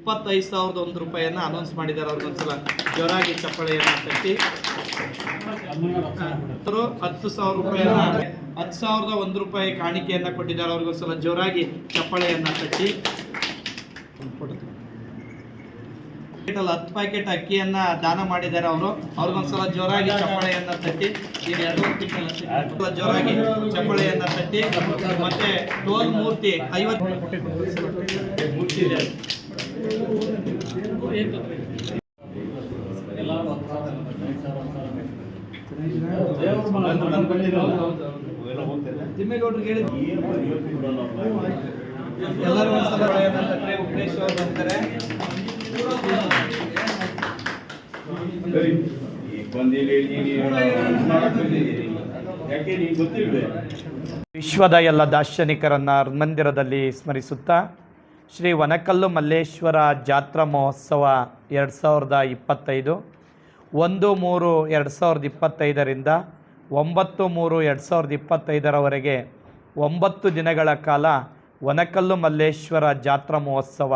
ಇಪ್ಪತ್ತೈದು ಸಾವಿರದ ಒಂದು ರೂಪಾಯಿಯನ್ನ ಅನೌನ್ಸ್ ಮಾಡಿದ್ದಾರೆ ಅವ್ರಿಗೊಂದ್ಸಲ ಜೋರಾಗಿ ಚಪ್ಪಳೆಯನ್ನ ಅವರು ಹತ್ತು ಸಾವಿರ ರೂಪಾಯಿಯನ್ನ ಹತ್ತು ಸಾವಿರದ ಒಂದು ರೂಪಾಯಿ ಕಾಣಿಕೆಯನ್ನ ಕೊಟ್ಟಿದ್ದಾರೆ ಅವ್ರಿಗೊಂದ್ಸಲ ಜೋರಾಗಿ ಚಪ್ಪಳೆಯನ್ನ ಪ್ಯಾಕೆಟಲ್ಲಿ ಹತ್ತು ಪ್ಯಾಕೆಟ್ ಅಕ್ಕಿಯನ್ನ ದಾನ ಮಾಡಿದ್ದಾರೆ ಅವರು. ಅವ್ರಿಗೊಂದ್ಸಲ ಜೋರಾಗಿ ಚಪ್ಪಳೆಯನ್ನ ತಟ್ಟಿ. ಜೋರಾಗಿ ಚಪ್ಪಳೆಯನ್ನ ತಟ್ಟಿ. ಮತ್ತೆ ಟೋಲ್ ಮೂರ್ತಿ ಐವತ್ತು. ಎಲ್ಲರೂ ವಿಶ್ವದ ಎಲ್ಲ ದಾರ್ಶನಿಕರನ್ನ ಮಂದಿರದಲ್ಲಿ ಸ್ಮರಿಸುತ್ತಾ ಶ್ರೀ ವನಕಲ್ಲು ಮಲ್ಲೇಶ್ವರ ಜಾತ್ರಾ ಮಹೋತ್ಸವ ಎರಡು ಸಾವಿರದ ಇಪ್ಪತ್ತೈದು, ಒಂದು ಮೂರು ಎರಡು ಸಾವಿರದ ಇಪ್ಪತ್ತೈದರಿಂದ ಒಂಬತ್ತು ಮೂರು ಎರಡು ಸಾವಿರದ ಇಪ್ಪತ್ತೈದರವರೆಗೆ ಒಂಬತ್ತು ದಿನಗಳ ಕಾಲ ವನಕಲ್ಲು ಮಲ್ಲೇಶ್ವರ ಜಾತ್ರಾ ಮಹೋತ್ಸವ.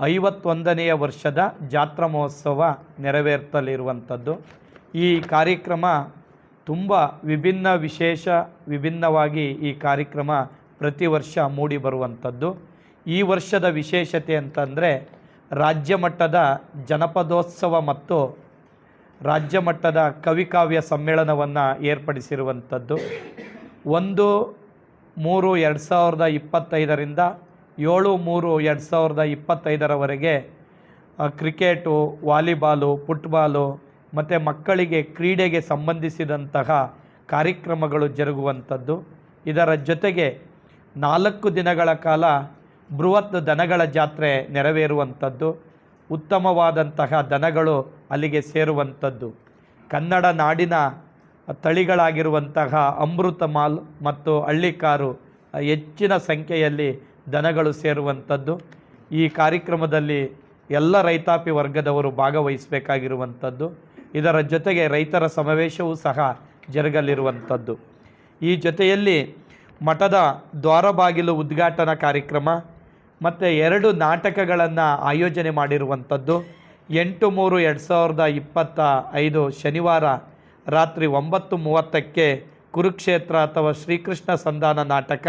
ಐವತ್ತೊಂದನೆಯ ವರ್ಷದ ಜಾತ್ರಾ ಮಹೋತ್ಸವ ನೆರವೇರ್ತಲಿರುವಂಥದ್ದು. ಈ ಕಾರ್ಯಕ್ರಮ ತುಂಬ ವಿಭಿನ್ನ ವಿಶೇಷ ವಿಭಿನ್ನವಾಗಿ ಈ ಕಾರ್ಯಕ್ರಮ ಪ್ರತಿ ವರ್ಷ ಮೂಡಿ ಬರುವಂಥದ್ದು. ಈ ವರ್ಷದ ವಿಶೇಷತೆ ಅಂತಂದರೆ ರಾಜ್ಯ ಮಟ್ಟದ ಜನಪದೋತ್ಸವ ಮತ್ತು ರಾಜ್ಯ ಮಟ್ಟದ ಕವಿಕಾವ್ಯ ಸಮ್ಮೇಳನವನ್ನು ಏರ್ಪಡಿಸಿರುವಂಥದ್ದು. ಒಂದು, ಮೂರು, ಎರಡು ಸಾವಿರದ ಇಪ್ಪತ್ತೈದರಿಂದ ಏಳು, ಮೂರು, ಎರಡು ಸಾವಿರದ ಇಪ್ಪತ್ತೈದರವರೆಗೆ ಕ್ರಿಕೆಟು, ವಾಲಿಬಾಲು ಫುಟ್ಬಾಲು ಮತ್ತು ಮಕ್ಕಳಿಗೆ ಕ್ರೀಡೆಗೆ ಸಂಬಂಧಿಸಿದಂತಹ ಕಾರ್ಯಕ್ರಮಗಳು ಜರುಗುವಂಥದ್ದು. ಇದರ ಜೊತೆಗೆ ನಾಲ್ಕು ದಿನಗಳ ಕಾಲ ಬೃಹತ್ ದನಗಳ ಜಾತ್ರೆ ನೆರವೇರುವಂಥದ್ದು, ಉತ್ತಮವಾದಂತಹ ದನಗಳು ಅಲ್ಲಿಗೆ ಸೇರುವಂಥದ್ದು. ಕನ್ನಡ ನಾಡಿನ ತಳಿಗಳಾಗಿರುವಂತಹ ಅಮೃತ ಮಾಲ್ ಮತ್ತು ಹಳ್ಳಿಕಾರು ಹೆಚ್ಚಿನ ಸಂಖ್ಯೆಯಲ್ಲಿ ದನಗಳು ಸೇರುವಂಥದ್ದು. ಈ ಕಾರ್ಯಕ್ರಮದಲ್ಲಿ ಎಲ್ಲ ರೈತಾಪಿ ವರ್ಗದವರು ಭಾಗವಹಿಸಬೇಕಾಗಿರುವಂಥದ್ದು. ಇದರ ಜೊತೆಗೆ ರೈತರ ಸಮಾವೇಶವೂ ಸಹ ಜರುಗಲಿರುವಂಥದ್ದು. ಈ ಜೊತೆಯಲ್ಲಿ ಮಠದ ದ್ವಾರಬಾಗಿಲು ಉದ್ಘಾಟನಾ ಕಾರ್ಯಕ್ರಮ ಮತ್ತು ಎರಡು ನಾಟಕಗಳನ್ನು ಆಯೋಜನೆ ಮಾಡಿರುವಂಥದ್ದು. ಎಂಟು ಮೂರು ಎರಡು ಸಾವಿರದ ಇಪ್ಪತ್ತ ಐದು ಶನಿವಾರ ರಾತ್ರಿ ಒಂಬತ್ತು ಮೂವತ್ತಕ್ಕೆ ಕುರುಕ್ಷೇತ್ರ ಅಥವಾ ಶ್ರೀಕೃಷ್ಣ ಸಂಧಾನ ನಾಟಕ.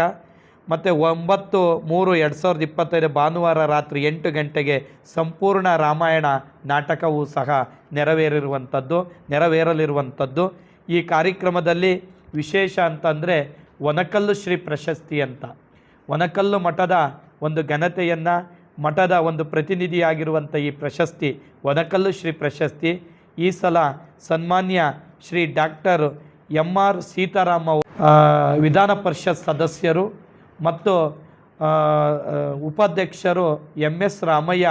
ಮತ್ತು ಒಂಬತ್ತು ಮೂರು ಎರಡು ಸಾವಿರದ ಇಪ್ಪತ್ತೈದು ಭಾನುವಾರ ರಾತ್ರಿ ಎಂಟು ಗಂಟೆಗೆ ಸಂಪೂರ್ಣ ರಾಮಾಯಣ ನಾಟಕವೂ ಸಹ ನೆರವೇರಿರುವಂಥದ್ದು, ನೆರವೇರಲಿರುವಂಥದ್ದು. ಈ ಕಾರ್ಯಕ್ರಮದಲ್ಲಿ ವಿಶೇಷ ಅಂತಂದರೆ ಒನಕಲ್ಲು ಶ್ರೀ ಪ್ರಶಸ್ತಿ ಅಂತ. ಒನಕಲ್ಲು ಮಠದ ಒಂದು ಘನತೆಯನ್ನು ಮಠದ ಒಂದು ಪ್ರತಿನಿಧಿಯಾಗಿರುವಂಥ ಈ ಪ್ರಶಸ್ತಿ ಒನಕಲ್ಲು ಶ್ರೀ ಪ್ರಶಸ್ತಿ. ಈ ಸಲ ಸನ್ಮಾನ್ಯ Shri doctor M R Seetharama ವಿಧಾನ ಪರಿಷತ್ ಸದಸ್ಯರು ಮತ್ತು ಉಪಾಧ್ಯಕ್ಷರು ಎಂ ಎಸ್ ರಾಮಯ್ಯ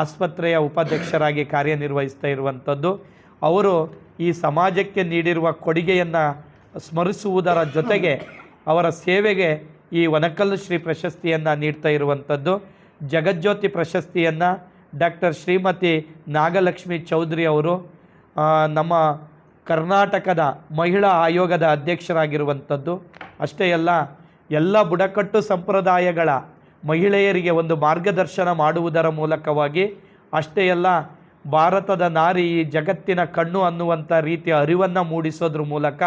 ಆಸ್ಪತ್ರೆಯ ಉಪಾಧ್ಯಕ್ಷರಾಗಿ ಕಾರ್ಯನಿರ್ವಹಿಸ್ತಾ ಇರುವಂಥದ್ದು. ಅವರು ಈ ಸಮಾಜಕ್ಕೆ ನೀಡಿರುವ ಕೊಡುಗೆಯನ್ನು ಸ್ಮರಿಸುವುದರ ಜೊತೆಗೆ ಅವರ ಸೇವೆಗೆ ಈ ಒನಕಲ್ಲು ಶ್ರೀ ಪ್ರಶಸ್ತಿಯನ್ನು ನೀಡ್ತಾ ಇರುವಂಥದ್ದು, ಜಗಜ್ಯೋತಿ ಪ್ರಶಸ್ತಿಯನ್ನು ಡಾಕ್ಟರ್ ಶ್ರೀಮತಿ ನಾಗಲಕ್ಷ್ಮಿ ಚೌಧರಿ ಅವರು ನಮ್ಮ ಕರ್ನಾಟಕದ ಮಹಿಳಾ ಆಯೋಗದ ಅಧ್ಯಕ್ಷರಾಗಿರುವಂಥದ್ದು. ಅಷ್ಟೇ ಅಲ್ಲ, ಎಲ್ಲ ಬುಡಕಟ್ಟು ಸಂಪ್ರದಾಯಗಳ ಮಹಿಳೆಯರಿಗೆ ಒಂದು ಮಾರ್ಗದರ್ಶನ ಮಾಡುವುದರ ಮೂಲಕವಾಗಿ ಅಷ್ಟೇ ಅಲ್ಲ, ಭಾರತದ ನಾರಿ ಈ ಜಗತ್ತಿನ ಕಣ್ಣು ಅನ್ನುವಂಥ ರೀತಿಯ ಅರಿವನ್ನು ಮೂಡಿಸೋದ್ರ ಮೂಲಕ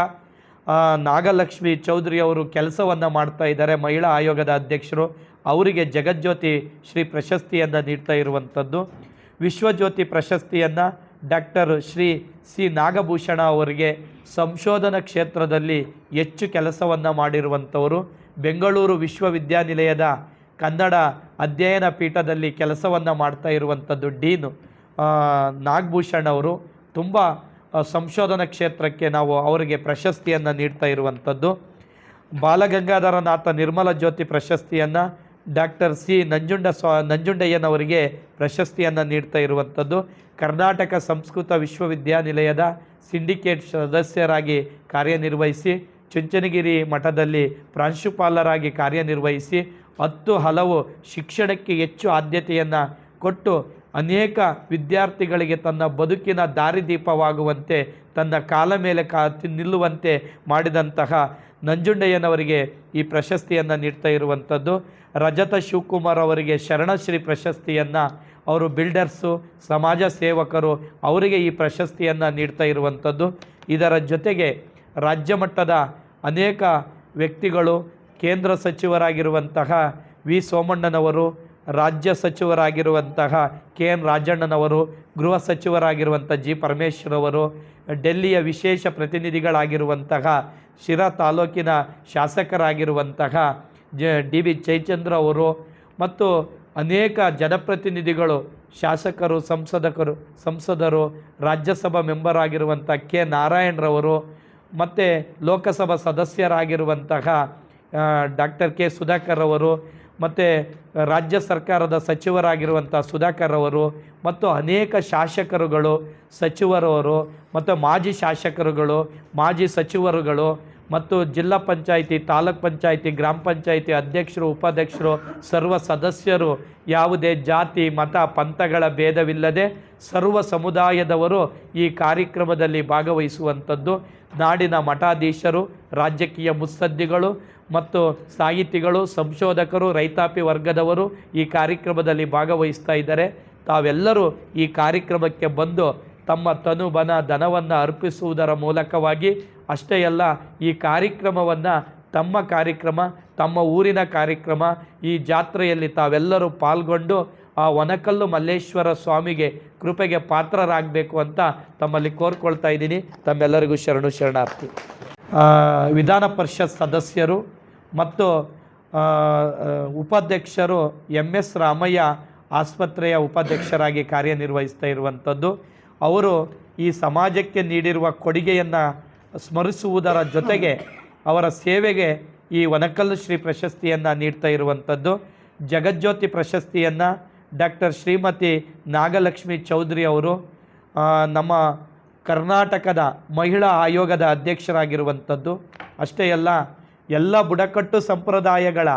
ನಾಗಲಕ್ಷ್ಮಿ ಚೌಧರಿ ಅವರು ಕೆಲಸವನ್ನು ಮಾಡ್ತಾ ಇದ್ದಾರೆ. ಮಹಿಳಾ ಆಯೋಗದ ಅಧ್ಯಕ್ಷರು ಅವರಿಗೆ ಜಗಜ್ಯೋತಿ ಶ್ರೀ ಪ್ರಶಸ್ತಿಯನ್ನು ನೀಡ್ತಾ ಇರುವಂಥದ್ದು. ವಿಶ್ವಜ್ಯೋತಿ ಪ್ರಶಸ್ತಿಯನ್ನು ಡಾಕ್ಟರ್ ಶ್ರೀ ಸಿ ನಾಗಭೂಷಣ ಅವರಿಗೆ ಸಂಶೋಧನಾ ಕ್ಷೇತ್ರದಲ್ಲಿ ಹೆಚ್ಚು ಕೆಲಸವನ್ನು ಮಾಡಿರುವಂಥವರು. ಬೆಂಗಳೂರು ವಿಶ್ವವಿದ್ಯಾನಿಲಯದ ಕನ್ನಡ ಅಧ್ಯಯನ ಪೀಠದಲ್ಲಿ ಕೆಲಸವನ್ನು ಮಾಡ್ತಾ ಇರುವಂಥದ್ದು ಡೀನು ನಾಗಭೂಷಣ್ ಅವರು. ತುಂಬ ಸಂಶೋಧನಾ ಕ್ಷೇತ್ರಕ್ಕೆ ನಾವು ಅವರಿಗೆ ಪ್ರಶಸ್ತಿಯನ್ನು ನೀಡ್ತಾ ಇರುವಂಥದ್ದು. ಬಾಲಗಂಗಾಧರನಾಥ ನಿರ್ಮಲ ಜ್ಯೋತಿ ಪ್ರಶಸ್ತಿಯನ್ನು, ಡಾಕ್ಟರ್ ಸಿ ನಂಜುಂಡ ಸ್ವಾ, ನಂಜುಂಡಯ್ಯನವರಿಗೆ ಪ್ರಶಸ್ತಿಯನ್ನು ನೀಡ್ತಾ ಇರುವಂಥದ್ದು. ಕರ್ನಾಟಕ ಸಂಸ್ಕೃತ ವಿಶ್ವವಿದ್ಯಾನಿಲಯದ ಸಿಂಡಿಕೇಟ್ ಸದಸ್ಯರಾಗಿ ಕಾರ್ಯನಿರ್ವಹಿಸಿ, ಚುಂಚನಗಿರಿ ಮಠದಲ್ಲಿ ಪ್ರಾಂಶುಪಾಲರಾಗಿ ಕಾರ್ಯನಿರ್ವಹಿಸಿ, ಹತ್ತು ಹಲವು ಶಿಕ್ಷಣಕ್ಕೆ ಹೆಚ್ಚು ಆದ್ಯತೆಯನ್ನು ಕೊಟ್ಟು ಅನೇಕ ವಿದ್ಯಾರ್ಥಿಗಳಿಗೆ ತನ್ನ ಬದುಕಿನ ದಾರಿದೀಪವಾಗುವಂತೆ, ತನ್ನ ಕಾಲ ಮೇಲೆ ಕಾ ನಿಲ್ಲುವಂತೆ ಮಾಡಿದಂತಹ ನಂಜುಂಡಯ್ಯನವರಿಗೆ ಈ ಪ್ರಶಸ್ತಿಯನ್ನು ನೀಡ್ತಾ ಇರುವಂಥದ್ದು. ರಜತ ಶಿವಕುಮಾರ್ ಅವರಿಗೆ ಶರಣಶ್ರೀ ಪ್ರಶಸ್ತಿಯನ್ನು ಅವರು ಬಿಲ್ಡರ್ಸು, ಸಮಾಜ ಸೇವಕರು ಅವರಿಗೆ ಈ ಪ್ರಶಸ್ತಿಯನ್ನು ನೀಡ್ತಾ ಇರುವಂಥದ್ದು. ಇದರ ಜೊತೆಗೆ ರಾಜ್ಯ ಮಟ್ಟದ ಅನೇಕ ವ್ಯಕ್ತಿಗಳು, ಕೇಂದ್ರ ಸಚಿವರಾಗಿರುವಂತಹ ವಿ ಸೋಮಣ್ಣನವರು ರಾಜ್ಯ ಸಚಿವರಾಗಿರುವಂತಹ ಕೆ ಎನ್ ರಾಜಣ್ಣನವರು, ಗೃಹ ಸಚಿವರಾಗಿರುವಂಥ ಜಿ ಪರಮೇಶ್ವರ್ ಅವರು ಡೆಲ್ಲಿಯ ವಿಶೇಷ ಪ್ರತಿನಿಧಿಗಳಾಗಿರುವಂತಹ ಶಿರಾ ತಾಲೂಕಿನ ಶಾಸಕರಾಗಿರುವಂತಹ ಜ, ಡಿ ವಿ ಜಯಚಂದ್ರ ಅವರು ಮತ್ತು ಅನೇಕ ಜನಪ್ರತಿನಿಧಿಗಳು, ಶಾಸಕರು, ಸಂಸದಕರು, ಸಂಸದರು, ರಾಜ್ಯಸಭಾ ಮೆಂಬರ್ ಆಗಿರುವಂಥ ಕೆ ನಾರಾಯಣರವರು ಮತ್ತು ಲೋಕಸಭಾ ಸದಸ್ಯರಾಗಿರುವಂತಹ ಡಾಕ್ಟರ್ ಕೆ ಸುಧಾಕರ್ ಅವರು ಮತ್ತು ರಾಜ್ಯ ಸರ್ಕಾರದ ಸಚಿವರಾಗಿರುವಂಥ ಸುಧಾಕರ್ ಅವರು ಮತ್ತು ಅನೇಕ ಶಾಸಕರುಗಳು, ಸಚಿವರವರು ಮತ್ತು ಮಾಜಿ ಶಾಸಕರುಗಳು, ಮಾಜಿ ಸಚಿವರುಗಳು ಮತ್ತು ಜಿಲ್ಲಾ ಪಂಚಾಯಿತಿ, ತಾಲೂಕ್ ಪಂಚಾಯಿತಿ, ಗ್ರಾಮ ಪಂಚಾಯಿತಿ ಅಧ್ಯಕ್ಷರು, ಉಪಾಧ್ಯಕ್ಷರು, ಸರ್ವ ಸದಸ್ಯರು ಯಾವುದೇ ಜಾತಿ, ಮತ, ಪಂಥಗಳ ಭೇದವಿಲ್ಲದೆ ಸರ್ವ ಸಮುದಾಯದವರು ಈ ಕಾರ್ಯಕ್ರಮದಲ್ಲಿ ಭಾಗವಹಿಸುವಂಥದ್ದು. ನಾಡಿನ ಮಠಾಧೀಶರು, ರಾಜಕೀಯ ಮುತ್ಸದ್ದಿಗಳು ಮತ್ತು ಸಾಹಿತಿಗಳು, ಸಂಶೋಧಕರು, ರೈತಾಪಿ ವರ್ಗದವರು ಈ ಕಾರ್ಯಕ್ರಮದಲ್ಲಿ ಭಾಗವಹಿಸ್ತಾ ಇದ್ದಾರೆ. ತಾವೆಲ್ಲರೂ ಈ ಕಾರ್ಯಕ್ರಮಕ್ಕೆ ಬಂದು ತಮ್ಮ ತನು ಬನ ಧನವನ್ನು ಅರ್ಪಿಸುವುದರ ಮೂಲಕವಾಗಿ ಅಷ್ಟೇ ಅಲ್ಲ, ಈ ಕಾರ್ಯಕ್ರಮವನ್ನು ತಮ್ಮ ಕಾರ್ಯಕ್ರಮ, ತಮ್ಮ ಊರಿನ ಕಾರ್ಯಕ್ರಮ, ಈ ಜಾತ್ರೆಯಲ್ಲಿ ತಾವೆಲ್ಲರೂ ಪಾಲ್ಗೊಂಡು ಆ ಒನಕಲ್ಲು ಮಲ್ಲೇಶ್ವರ ಸ್ವಾಮಿಗೆ ಕೃಪೆಗೆ ಪಾತ್ರರಾಗಬೇಕು ಅಂತ ತಮ್ಮಲ್ಲಿ ಕೋರ್ಕೊಳ್ತಾ ಇದ್ದೀನಿ. ತಮ್ಮೆಲ್ಲರಿಗೂ ಶರಣು ಶರಣಾರ್ಥಿ. ವಿಧಾನ ಪರಿಷತ್ ಸದಸ್ಯರು ಮತ್ತು ಉಪಾಧ್ಯಕ್ಷರು ಎಂ ಎಸ್ ರಾಮಯ್ಯ ಆಸ್ಪತ್ರೆಯ ಉಪಾಧ್ಯಕ್ಷರಾಗಿ ಕಾರ್ಯನಿರ್ವಹಿಸ್ತಾ ಇರುವಂಥದ್ದು. ಅವರು ಈ ಸಮಾಜಕ್ಕೆ ನೀಡಿರುವ ಕೊಡುಗೆಯನ್ನು ಸ್ಮರಿಸುವುದರ ಜೊತೆಗೆ ಅವರ ಸೇವೆಗೆ ಈ ಒನಕಲ್ಲು ಶ್ರೀ ಪ್ರಶಸ್ತಿಯನ್ನು ನೀಡ್ತಾ ಇರುವಂಥದ್ದು. ಜಗಜ್ಯೋತಿ ಪ್ರಶಸ್ತಿಯನ್ನು ಡಾಕ್ಟರ್ ಶ್ರೀಮತಿ ನಾಗಲಕ್ಷ್ಮಿ ಚೌಧರಿ ಅವರು ನಮ್ಮ ಕರ್ನಾಟಕದ ಮಹಿಳಾ ಆಯೋಗದ ಅಧ್ಯಕ್ಷರಾಗಿರುವಂಥದ್ದು. ಅಷ್ಟೇ ಅಲ್ಲ, ಎಲ್ಲ ಬುಡಕಟ್ಟು ಸಂಪ್ರದಾಯಗಳ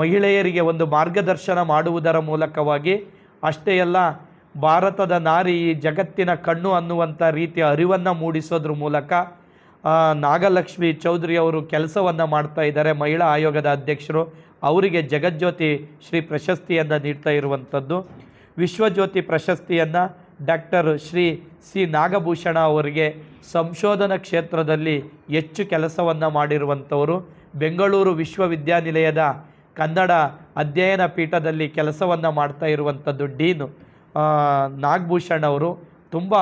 ಮಹಿಳೆಯರಿಗೆ ಒಂದು ಮಾರ್ಗದರ್ಶನ ಮಾಡುವುದರ ಮೂಲಕವಾಗಿ ಅಷ್ಟೇ ಅಲ್ಲ, ಭಾರತದ ನಾರಿ ಈ ಜಗತ್ತಿನ ಕಣ್ಣು ಅನ್ನುವಂಥ ರೀತಿಯ ಅರಿವನ್ನು ಮೂಡಿಸೋದ್ರ ಮೂಲಕ ನಾಗಲಕ್ಷ್ಮಿ ಚೌಧರಿ ಅವರು ಕೆಲಸವನ್ನು ಮಾಡ್ತಾ ಇದ್ದಾರೆ. ಮಹಿಳಾ ಆಯೋಗದ ಅಧ್ಯಕ್ಷರು. ಅವರಿಗೆ ಜಗಜ್ಯೋತಿ ಶ್ರೀ ಪ್ರಶಸ್ತಿಯನ್ನು ನೀಡ್ತಾ ಇರುವಂಥದ್ದು. ವಿಶ್ವಜ್ಯೋತಿ ಪ್ರಶಸ್ತಿಯನ್ನು ಡಾಕ್ಟರ್ ಶ್ರೀ ಸಿ ನಾಗಭೂಷಣ ಅವರಿಗೆ ಸಂಶೋಧನಾ ಕ್ಷೇತ್ರದಲ್ಲಿ ಹೆಚ್ಚು ಕೆಲಸವನ್ನು ಮಾಡಿರುವಂಥವರು. ಬೆಂಗಳೂರು ವಿಶ್ವವಿದ್ಯಾನಿಲಯದ ಕನ್ನಡ ಅಧ್ಯಯನ ಪೀಠದಲ್ಲಿ ಕೆಲಸವನ್ನು ಮಾಡ್ತಾ ಇರುವಂಥದ್ದು ಡೀನು. ನಾಗಭೂಷಣ್ ಅವರು. ತುಂಬ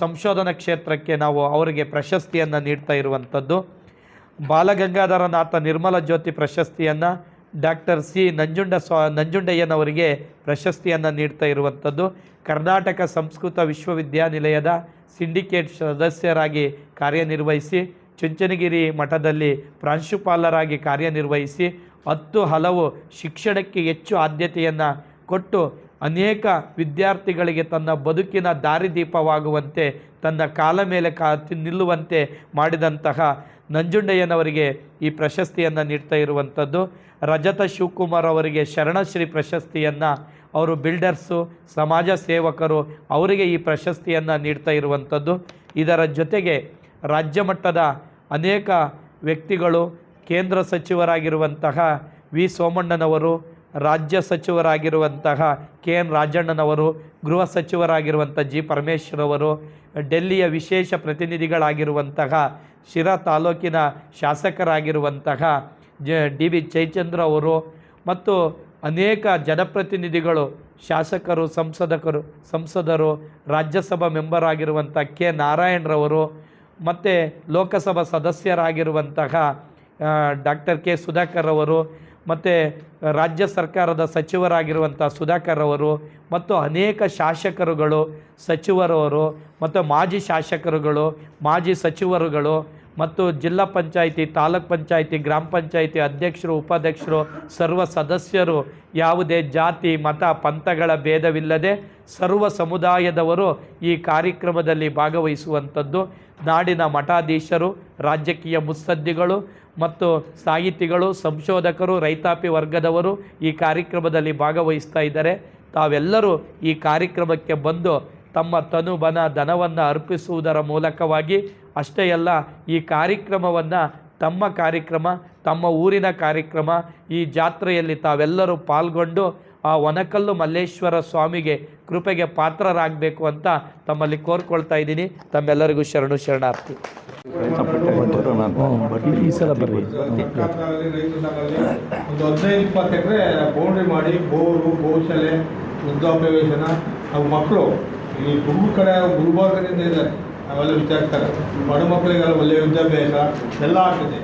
ಸಂಶೋಧನಾ ಕ್ಷೇತ್ರಕ್ಕೆ ನಾವು ಅವರಿಗೆ ಪ್ರಶಸ್ತಿಯನ್ನು ನೀಡ್ತಾ ಇರುವಂಥದ್ದು. ಬಾಲಗಂಗಾಧರನಾಥ ನಿರ್ಮಲ ಜ್ಯೋತಿ ಪ್ರಶಸ್ತಿಯನ್ನು ಡಾಕ್ಟರ್ ಸಿ ನಂಜುಂಡ ಸ್ವಾ, ನಂಜುಂಡಯ್ಯನವರಿಗೆ ಪ್ರಶಸ್ತಿಯನ್ನು ನೀಡ್ತಾ ಇರುವಂಥದ್ದು. ಕರ್ನಾಟಕ ಸಂಸ್ಕೃತ ವಿಶ್ವವಿದ್ಯಾನಿಲಯದ ಸಿಂಡಿಕೇಟ್ ಸದಸ್ಯರಾಗಿ ಕಾರ್ಯನಿರ್ವಹಿಸಿ, ಚುಂಚನಗಿರಿ ಮಠದಲ್ಲಿ ಪ್ರಾಂಶುಪಾಲರಾಗಿ ಕಾರ್ಯನಿರ್ವಹಿಸಿ, ಹತ್ತು ಹಲವು ಶಿಕ್ಷಣಕ್ಕೆ ಹೆಚ್ಚು ಆದ್ಯತೆಯನ್ನು ಕೊಟ್ಟು ಅನೇಕ ವಿದ್ಯಾರ್ಥಿಗಳಿಗೆ ತನ್ನ ಬದುಕಿನ ದಾರಿದೀಪವಾಗುವಂತೆ, ತನ್ನ ಕಾಲ ಮೇಲೆ ಕಾ ನಿಲ್ಲುವಂತೆ ಮಾಡಿದಂತಹ ನಂಜುಂಡಯ್ಯನವರಿಗೆ ಈ ಪ್ರಶಸ್ತಿಯನ್ನು ನೀಡ್ತಾ ಇರುವಂಥದ್ದು. ರಜತ ಶಿವಕುಮಾರ್ ಅವರಿಗೆ ಶರಣಶ್ರೀ ಪ್ರಶಸ್ತಿಯನ್ನು ಅವರು ಬಿಲ್ಡರ್ಸು, ಸಮಾಜ ಸೇವಕರು ಅವರಿಗೆ ಈ ಪ್ರಶಸ್ತಿಯನ್ನು ನೀಡ್ತಾ ಇರುವಂಥದ್ದು. ಇದರ ಜೊತೆಗೆ ರಾಜ್ಯ ಮಟ್ಟದ ಅನೇಕ ವ್ಯಕ್ತಿಗಳು, ಕೇಂದ್ರ ಸಚಿವರಾಗಿರುವಂತಹ ವಿ ಸೋಮಣ್ಣನವರು ರಾಜ್ಯ ಸಚಿವರಾಗಿರುವಂತಹ ಕೆ ಎನ್ ರಾಜಣ್ಣನವರು, ಗೃಹ ಸಚಿವರಾಗಿರುವಂಥ ಜಿ ಪರಮೇಶ್ವರ್ ಅವರು ಡೆಲ್ಲಿಯ ವಿಶೇಷ ಪ್ರತಿನಿಧಿಗಳಾಗಿರುವಂತಹ ಶಿರಾ ತಾಲೂಕಿನ ಶಾಸಕರಾಗಿರುವಂತಹ ಜ, ಡಿ ವಿ ಜಯಚಂದ್ರ ಅವರು ಮತ್ತು ಅನೇಕ ಜನಪ್ರತಿನಿಧಿಗಳು, ಶಾಸಕರು, ಸಂಸದಕರು, ಸಂಸದರು, ರಾಜ್ಯಸಭಾ ಮೆಂಬರ್ ಆಗಿರುವಂಥ ಕೆ ನಾರಾಯಣರವರು ಮತ್ತು ಲೋಕಸಭಾ ಸದಸ್ಯರಾಗಿರುವಂತಹ ಡಾಕ್ಟರ್ ಕೆ ಸುಧಾಕರ್ ಅವರು ಮತ್ತು ರಾಜ್ಯ ಸರ್ಕಾರದ ಸಚಿವರಾಗಿರುವಂಥ ಸುಧಾಕರ್ ಅವರು ಮತ್ತು ಅನೇಕ ಶಾಸಕರುಗಳು, ಸಚಿವರವರು ಮತ್ತು ಮಾಜಿ ಶಾಸಕರುಗಳು, ಮಾಜಿ ಸಚಿವರುಗಳು ಮತ್ತು ಜಿಲ್ಲಾ ಪಂಚಾಯಿತಿ, ತಾಲೂಕ್ ಪಂಚಾಯಿತಿ, ಗ್ರಾಮ ಪಂಚಾಯಿತಿ ಅಧ್ಯಕ್ಷರು, ಉಪಾಧ್ಯಕ್ಷರು, ಸರ್ವ ಸದಸ್ಯರು ಯಾವುದೇ ಜಾತಿ, ಮತ, ಪಂಥಗಳ ಭೇದವಿಲ್ಲದೆ ಸರ್ವ ಸಮುದಾಯದವರು ಈ ಕಾರ್ಯಕ್ರಮದಲ್ಲಿ ಭಾಗವಹಿಸುವಂಥದ್ದು. ನಾಡಿನ ಮಠಾಧೀಶರು, ರಾಜಕೀಯ ಮುತ್ಸದ್ದಿಗಳು ಮತ್ತು ಸಾಹಿತಿಗಳು, ಸಂಶೋಧಕರು, ರೈತಾಪಿ ವರ್ಗದವರು ಈ ಕಾರ್ಯಕ್ರಮದಲ್ಲಿ ಭಾಗವಹಿಸ್ತಾ ಇದ್ದಾರೆ. ತಾವೆಲ್ಲರೂ ಈ ಕಾರ್ಯಕ್ರಮಕ್ಕೆ ಬಂದು ತಮ್ಮ ತನು ಬನ ಧನವನ್ನು ಅರ್ಪಿಸುವುದರ ಮೂಲಕವಾಗಿ ಅಷ್ಟೇ ಅಲ್ಲ ಈ ಕಾರ್ಯಕ್ರಮವನ್ನು ತಮ್ಮ ಕಾರ್ಯಕ್ರಮ ತಮ್ಮ ಊರಿನ ಕಾರ್ಯಕ್ರಮ ಈ ಜಾತ್ರೆಯಲ್ಲಿ ತಾವೆಲ್ಲರೂ ಪಾಲ್ಗೊಂಡು ಆ ಒನಕಲ್ಲು ಮಲ್ಲೇಶ್ವರ ಸ್ವಾಮಿಗೆ ಕೃಪೆಗೆ ಪಾತ್ರರಾಗಬೇಕು ಅಂತ ತಮ್ಮಲ್ಲಿ ಕೋರ್ಕೊಳ್ತಾ ಇದ್ದೀನಿ. ತಮ್ಮೆಲ್ಲರಿಗೂ ಶರಣು ಶರಣಾರ್ಥಿ. ಈ ಸಲ ಒಂದು ಹದಿನೈದು ಇಪ್ಪತ್ತು ಎಕರೆ ಬೌಂಡ್ರಿ ಮಾಡಿ ಬೋರು ಗೋಶಾಲೆ ವೃದ್ಧಾಪ್ಯವೇಶನ ಹಾಗೂ ಮಕ್ಕಳು ಈ ತುಂಬ ಕಡೆ ಗುಲ್ಬರ್ಗದಿಂದ ಇದೆ. ನಾವೆಲ್ಲ ವಿಚಾರಿಸ್ತಾರೆ. ಬಡ ಮಕ್ಕಳಿಗೆಲ್ಲ ಒಳ್ಳೆಯ ವಿದ್ಯಾಭ್ಯಾಸ ಎಲ್ಲ ಆಗ್ತದೆ.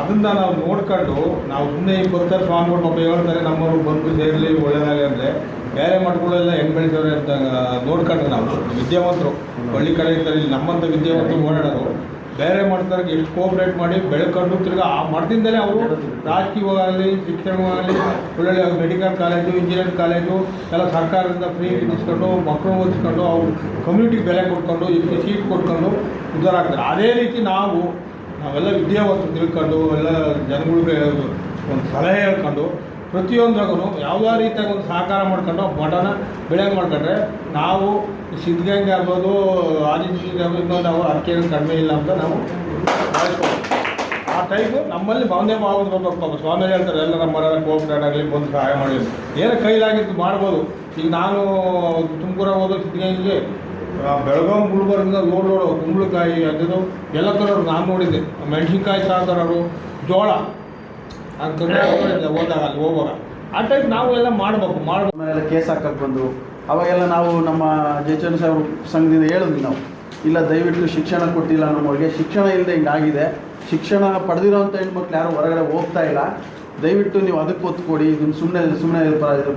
ಅದನ್ನ ನಾವು ನೋಡ್ಕೊಂಡು ನಾವು ಸುಮ್ಮನೆ ಈಗ ಬರ್ತಾರೆ ಸ್ವಾಮಿಗಳು ಪಾಪ ಹೇಳ್ತಾರೆ. ನಮ್ಮವರು ಬಂದು ಸೇರಲಿ ಒಳ್ಳೆಯದಾಗಲಿ ಅಂದರೆ ಬೇರೆ ಮಠಗಳೆಲ್ಲ ಹೆಂಗೆ ಬೆಳಿತಾರೆ ಅಂತ ನೋಡ್ಕೊಂಡ್ರೆ ನಾವು. ವಿದ್ಯಾವಂತರು, ಹಳ್ಳಿ ಕಡೆ ಇರ್ತಾರೆ, ಇಲ್ಲಿ ನಮ್ಮಂಥ ವಿದ್ಯಾವಂತರು ಓಡಾಡೋರು ಬೇರೆ ಮಾಡ್ತಾರೆ ಎಷ್ಟು ಕೋಆಪ್ರೇಟ್ ಮಾಡಿ ಬೆಳ್ಕೊಂಡು ತಿರ್ಗಿ ಆ ಮಠದಿಂದಲೇ ಅವರು ರಾಜಕೀಯವಾಗಲಿ, ಶಿಕ್ಷಣವಾಗಲಿ, ಒಳ್ಳೊಳ್ಳೆ ಮೆಡಿಕಲ್ ಕಾಲೇಜು ಇಂಜಿನಿಯರಿಂಗ್ ಕಾಲೇಜು ಎಲ್ಲ ಸರ್ಕಾರದಿಂದ ಫ್ರೀ ಇಸ್ಕೊಂಡು, ಮಕ್ಕಳು ಓದಿಸ್ಕೊಂಡು, ಅವ್ರು ಕಮ್ಯುನಿಟಿಗೆ ಬೆಲೆ ಕೊಟ್ಕೊಂಡು ಸೀಟ್ ಕೊಟ್ಕೊಂಡು ಉದ್ಧಾರ ಆಗ್ತಾರೆ. ಅದೇ ರೀತಿ ನಾವು, ನಾವೆಲ್ಲ ವಿದ್ಯಾವಂತ ತಿಳ್ಕೊಂಡು, ಎಲ್ಲ ಜನಗಳಿಗೆ ಒಂದು ಸಲಹೆ ಹೇಳ್ಕೊಂಡು ಪ್ರತಿಯೊಂದ್ರಾಗೂ ಯಾವುದೇ ರೀತಿಯಾಗಿ ಒಂದು ಸಹಕಾರ ಮಾಡ್ಕೊಂಡು ಬಡನ ಬೆಳೆಯಂಗೆ ಮಾಡ್ಕೊಂಡ್ರೆ ನಾವು ಸಿದ್ಧಗಂಗೆ ಆಗ್ಬೋದು ಆದಿತ್ಯ ಇನ್ನೊಂದು ನಾವು ಅದಕ್ಕೆ ಕಡಿಮೆ ಇಲ್ಲ ಅಂತ ನಾವು ಆ ಟೈಪು ನಮ್ಮಲ್ಲಿ ಭಾವನೆ ಭಾವನೆ ಬರ್ಬೇಕು ಸ್ವಾಮಿ ಹೇಳ್ತಾರೆ ಎಲ್ಲ ನಮ್ಮ ಮನೆಯಲ್ಲಿ ಆಗಲಿ, ಬಂದು ಸಹಾಯ ಮಾಡಿ ಏನು ಕೈಲಾಗಿದ್ದು ಮಾಡ್ಬೋದು. ಈಗ ನಾನು ತುಮಕೂರ ಹೋದ ಸಿದ್ಧಗಂಗೆ ಬೆಳಗಾವಿ ಗುಲ್ಬರ್ಗಿಂದ ಲೋಡ್ ಲೋಡು ಕುಂಬಳಕಾಯಿ ಅದು ಎಲ್ಲ ಥರ ನಾನು ನೋಡಿದ್ದೆ. ಮೆಣಸಿನ್ಕಾಯಿ ಸಹ ತರೋರು ಹೋದಾಗ ಅಲ್ಲಿ ಹೋಗುವಾಗ ಆ ಟೈಪ್ ನಾವು ಎಲ್ಲ ಮಾಡಬೇಕು, ಮಾಡ್ಬೇಕು. ಮನೆಯೆಲ್ಲ ಕೇಸ್ ಹಾಕಕ್ಕೆ ಬಂದು, ಅವಾಗೆಲ್ಲ ನಾವು ನಮ್ಮ ಜಯಚಂದ್ರ ಸಾಹೇಬ್ರ ಸಂಘದಿಂದ ಹೇಳಿದ್ವಿ ನಾವು, ಇಲ್ಲ ದಯವಿಟ್ಟು ಶಿಕ್ಷಣ ಕೊಟ್ಟಿಲ್ಲ ನಮ್ಮವ್ರಿಗೆ, ಶಿಕ್ಷಣ ಇಲ್ಲದೆ ಹಿಂಗಾಗಿದೆ, ಶಿಕ್ಷಣ ಪಡೆದಿರೋಂಥ ಹೆಣ್ಮಕ್ಳು ಯಾರು ಹೊರಗಡೆ ಹೋಗ್ತಾ ಇಲ್ಲ, ದಯವಿಟ್ಟು ನೀವು ಅದಕ್ಕೆ ಒತ್ತು ಕೊಡಿ, ಇದನ್ನು ಸುಮ್ಮನೆ ಸುಮ್ಮನೆ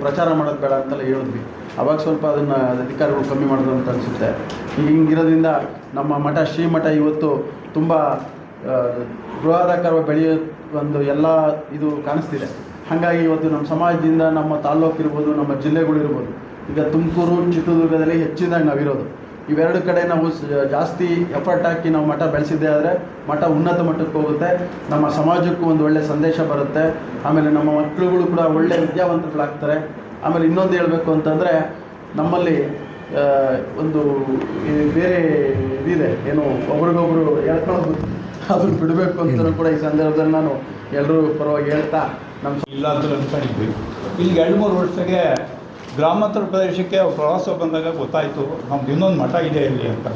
ಪ್ರಚಾರ ಮಾಡೋದು ಬೇಡ ಅಂತೆಲ್ಲ ಹೇಳಿದ್ವಿ. ಅವಾಗ ಸ್ವಲ್ಪ ಅದನ್ನು ಅಧಿಕಾರಿಗಳು ಕಮ್ಮಿ ಮಾಡಿದ್ರು ಅಂತ ಅನಿಸುತ್ತೆ. ಈಗ ಹಿಂಗಿರೋದ್ರಿಂದ ನಮ್ಮ ಮಠ ಶ್ರೀಮಠ ಇವತ್ತು ತುಂಬ ಬೃಹದಾಕಾರವಾಗಿ ಬೆಳೆಯೋ ಒಂದು ಎಲ್ಲ ಇದು ಕಾಣಿಸ್ತಿದೆ. ಹಾಗಾಗಿ ಇವತ್ತು ನಮ್ಮ ಸಮಾಜದಿಂದ ನಮ್ಮ ತಾಲ್ಲೂಕು ಇರ್ಬೋದು, ನಮ್ಮ ಜಿಲ್ಲೆಗಳು ಇರ್ಬೋದು, ಈಗ ತುಮಕೂರು, ಚಿತ್ರದುರ್ಗದಲ್ಲಿ ಹೆಚ್ಚಿನದಾಗಿ ನಾವಿರೋದು ಇವೆರಡು ಕಡೆ ನಾವು ಜಾಸ್ತಿ ಎಫರ್ಟ್ ಹಾಕಿ ನಾವು ಮಠ ಬೆಳೆಸಿದ್ದೆ ಆದರೆ ಮಠ ಉನ್ನತ ಮಟ್ಟಕ್ಕೆ ಹೋಗುತ್ತೆ. ನಮ್ಮ ಸಮಾಜಕ್ಕೂ ಒಂದು ಒಳ್ಳೆಯ ಸಂದೇಶ ಬರುತ್ತೆ. ಆಮೇಲೆ ನಮ್ಮ ಮಕ್ಕಳುಗಳು ಕೂಡ ಒಳ್ಳೆಯ ವಿದ್ಯಾವಂತರುಗಳಾಗ್ತಾರೆ. ಆಮೇಲೆ ಇನ್ನೊಂದು ಹೇಳಬೇಕು ಅಂತಂದರೆ ನಮ್ಮಲ್ಲಿ ಒಂದು ಬೇರೆ ಇದಿದೆ ಏನು ಒಬ್ರಿಗೊಬ್ರು ಹೇಳ್ಕೊಳ್ಳೋದು ಅದನ್ನು ಬಿಡಬೇಕು ಅಂತಲೂ ಕೂಡ ಈ ಸಂದರ್ಭದಲ್ಲಿ ನಾನು ಎಲ್ಲರೂ ಪರವಾಗಿ ಹೇಳ್ತಾ ನಮ್ಮ ಇಲ್ಲ ಅಂತ ಅನ್ಕೊಂಡಿದ್ವಿ. ಇಲ್ಲಿ ಎರಡು ಮೂರು ವರ್ಷಕ್ಕೆ ಗ್ರಾಮಾಂತರ ಪ್ರದೇಶಕ್ಕೆ ಪ್ರವಾಸ ಬಂದಾಗ ಗೊತ್ತಾಯಿತು. ನಮ್ದು ಇನ್ನೊಂದು ಮಠ ಇದೆ ಇಲ್ಲಿ ಅಂತ.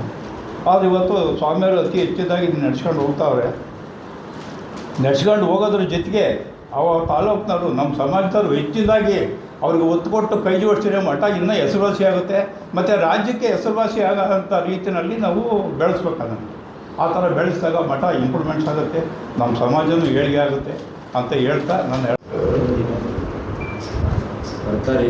ಆದರೆ ಇವತ್ತು ಸ್ವಾಮಿಯವರು ಅತಿ ಹೆಚ್ಚಿದ್ದಾಗಿ ಇದನ್ನ ನಡ್ಸ್ಕೊಂಡು ಹೋಗ್ತಾವ್ರೆ. ನಡ್ಸ್ಕೊಂಡು ಹೋಗೋದ್ರ ಜೊತೆಗೆ ಅವ ತಾಲೂಕಿನವರು ನಮ್ಮ ಸಮಾಜದವರು ಹೆಚ್ಚಿದ್ದಾಗಿ ಅವ್ರಿಗೆ ಒತ್ತು ಕೊಟ್ಟು ಕೈ ಜೋಡಿಸಿದ್ರೆ ಮಠ ಇನ್ನೂ ಹೆಸರುವಾಸಿ ಆಗುತ್ತೆ ಮತ್ತು ರಾಜ್ಯಕ್ಕೆ ಹೆಸರುವಾಸಿ ಆಗೋಂಥ ರೀತಿಯಲ್ಲಿ ನಾವು ಬೆಳೆಸ್ಬೇಕು ಆ ಥರ ಬೆಳೆಸಿದಾಗ ಮಠ ಇಂಪ್ರೂವ್ಮೆಂಟ್ಸ್ ಆಗುತ್ತೆ. ನಮ್ಮ ಸಮಾಜನೂ ಏಳಿಗೆ ಆಗುತ್ತೆ ಅಂತ ಹೇಳ್ತಾ ನಾನು ಸರ್ಕಾರಿ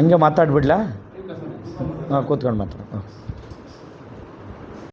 ಹಂಗೆ ಮಾತಾಡ್ಬಿಡ್ಲಾ? ಹಾಂ ಕೂತ್ಕೊಂಡು ಮಾತಾಡ ಹಾಂ